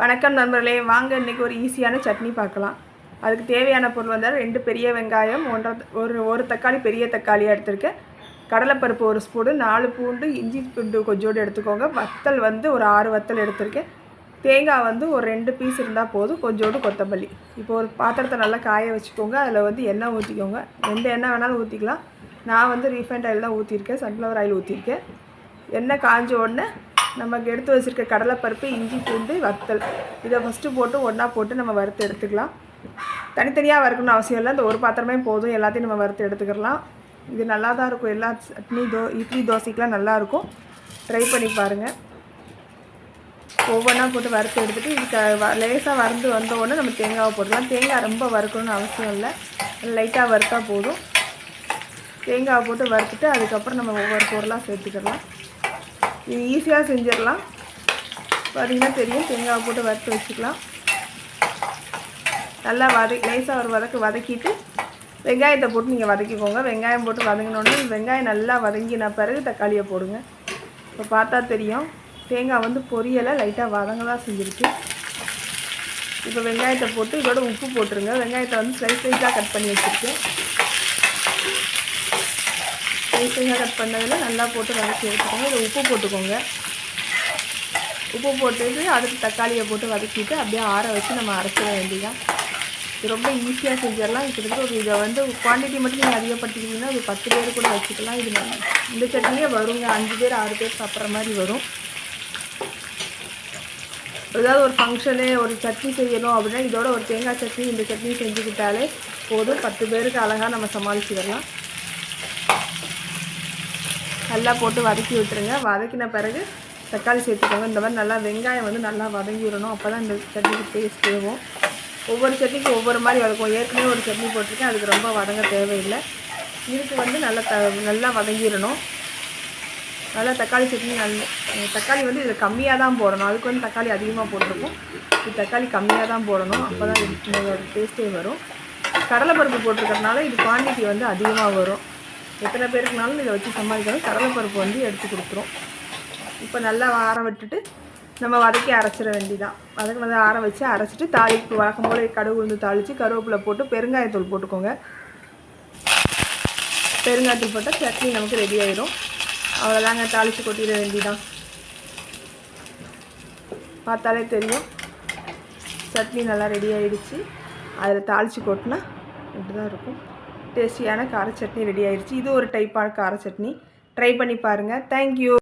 வணக்கம் நண்பர்களே வாங்க இன்றைக்கி ஒரு ஈஸியான சட்னி பார்க்கலாம். அதுக்கு தேவையான பொருள் வந்தால் ரெண்டு பெரிய வெங்காயம் ஒன்றரை ஒரு ஒரு தக்காளி பெரிய தக்காளியாக எடுத்திருக்கேன். கடலைப்பருப்பு ஒரு ஸ்பூனு நாலு பூண்டு இஞ்சி பூண்டு கொஞ்சோடு எடுத்துக்கோங்க. வத்தல் வந்து ஒரு ஆறு வத்தல் எடுத்திருக்கேன். தேங்காய் வந்து ஒரு ரெண்டு பீஸ் இருந்தால் போதும் கொஞ்சோண்டு கொத்தமல்லி. இப்போ ஒரு பாத்திரத்தை நல்லா காய வச்சுக்கோங்க. அதில் வந்து எண்ணெய் ஊற்றிக்கோங்க எந்த எண்ணெய் வேணாலும் ஊற்றிக்கலாம் நான் வந்து ரீஃபைண்ட் ஆயில் தான் ஊற்றிருக்கேன் சன்ஃப்ளவர் ஆயில் ஊற்றிருக்கேன் எண்ணெய் காஞ்ச உடனே நமக்கு எடுத்து வச்சுருக்க கடலைப்பருப்பு இஞ்சி பூண்டு வத்தல். இதை ஃபஸ்ட்டு போட்டு ஒன்றா போட்டு நம்ம வறுத்து எடுத்துக்கலாம். தனித்தனியாக வறுக்கணும்னு அவசியம் இல்லை. இந்த ஒரு பாத்திரமே போதும். எல்லாத்தையும் நம்ம வறுத்து எடுத்துக்கலாம். இது நல்லா தான் இருக்கும். எல்லா சட்னி தோ இட்லி தோசைக்கெலாம் நல்லாயிருக்கும் ட்ரை பண்ணி பாருங்கள் ஒவ்வொன்றா போட்டு வறுத்து எடுத்துகிட்டு இதுக்கு லேசாக வறுந்து வந்த உடனே நம்ம தேங்காவை போட்டுக்கலாம். தேங்காய் ரொம்ப வறுக்கணும்னு அவசியம் இல்லை. லைட்டாக வறுத்தா போதும். தேங்காவை போட்டு வறுத்துட்டு அதுக்கப்புறம் நம்ம ஒவ்வொரு பொருளாக சேர்த்துக்கலாம். இது ஈஸியாக செஞ்சிடலாம். பார்த்தீங்கன்னா தெரியும் தேங்காவை போட்டு வறுத்து வச்சுக்கலாம். நல்லா வத லேசாக ஒரு வதக்கு வதக்கிட்டு வெங்காயத்தை போட்டு நீங்கள் வதக்கிக்கோங்க. வெங்காயம் போட்டு வதங்கினோடனே வெங்காயம் நல்லா வதங்கின பிறகு தக்காளியை போடுங்க. இப்போ பார்த்தா தெரியும் தேங்காய் வந்து பொரியலை லைட்டாக வதங்க செஞ்சுருக்கு. இப்போ வெங்காயத்தை போட்டு இதோட உப்பு போட்டுருங்க. வெங்காயத்தை வந்து ஸ்லைஸ் ஸ்லைஸாக கட் பண்ணி வச்சுருக்கேன். ஸ்லைஸாக கட் பண்ணதில் நல்லா போட்டு வதக்கி எடுத்துக்கோங்க. இதில் உப்பு போட்டுக்கோங்க. உப்பு போட்டுட்டு அடுத்து தக்காளியை போட்டு வதக்கிட்டு அப்படியே ஆற வச்சு நம்ம அரைச்சிட வேண்டியதான் இது ரொம்ப ஈஸியாக செஞ்சிடலாம். கிட்டத்தட்ட ஒரு இதை வந்து குவான்டிட்டி மட்டும் நீங்கள் அதிகப்படுத்திக்கிட்டிங்கன்னா ஒரு பத்து பேர் கூட வச்சுக்கலாம். இது இந்த சட்னியே வருங்க அஞ்சு பேர் ஆறு பேர் சாப்பிட்ற மாதிரி வரும். ஏதாவது ஒரு ஃபங்க்ஷனு ஒரு சட்னி செய்யணும் அப்படின்னா இதோட ஒரு தேங்காய் சட்னி இந்த சட்னி செஞ்சுக்கிட்டாலே போதும். பத்து பேருக்கு அழகாக நம்ம சமாளிச்சிடலாம். நல்லா போட்டு வதக்கி விட்டுருங்க. வதக்கின பிறகு தக்காளி சேர்த்துக்கோங்க. இந்த மாதிரி நல்லா வெங்காயம் வந்து நல்லா வதங்கிடணும். அப்போ தான் இந்த சட்னிக்கு டேஸ்ட் தேவும். ஒவ்வொரு சட்னிக்கும் ஒவ்வொரு மாதிரி வதக்கும் ஏற்கனவே ஒரு சட்னி போட்டிருக்கேன். அதுக்கு ரொம்ப வதங்க தேவையில்லை. இதுக்கு வந்து நல்லா த நல்லா வதங்கிடணும். நல்லா தக்காளி சட்னி நல்ல தக்காளி வந்து இதில் கம்மியாக தான் போடணும். அதுக்கு வந்து தக்காளி அதிகமாக போட்டிருக்கும். இது தக்காளி கம்மியாக தான் போடணும். அப்போ தான் இதோட டேஸ்ட்டே வரும். கடலைப்பருப்பு போட்டிருக்கறனால இது குவான்டிட்டி வந்து அதிகமாக வரும். எத்தனை பேருக்குனாலும் இதை வச்சு சமாளிக்கணும். கடலைப்பருப்பு வந்து எடுத்து கொடுத்துரும். இப்போ நல்லா ஆற விட்டுட்டு நம்ம வதக்கி அரைச்சிட வேண்டிதான் வதக்கி வந்து ஆற வச்சு அரைச்சிட்டு தாளிப்பு வழக்கம் போல் கடுகு உளுந்து தாளித்து கருவேப்பிலை போட்டு பெருங்காயத்தூள் போட்டுக்கோங்க. பெருங்காயத்தூள் போட்டால் சட்னி நமக்கு ரெடி ஆயிடும் அவ்வளோதாங்க தாளித்து கொட்டிட வேண்டிதான் பார்த்தாலே தெரியும். சட்னி நல்லா ரெடி ஆகிடுச்சு அதில் தாளித்து கொட்டினா இப்படி தான் இருக்கும். டேஸ்டியான கார சட்னி ரெடி ஆயிடுச்சு இது ஒரு டைப்பான கார சட்னி. ட்ரை பண்ணி பாருங்கள் தேங்க்யூ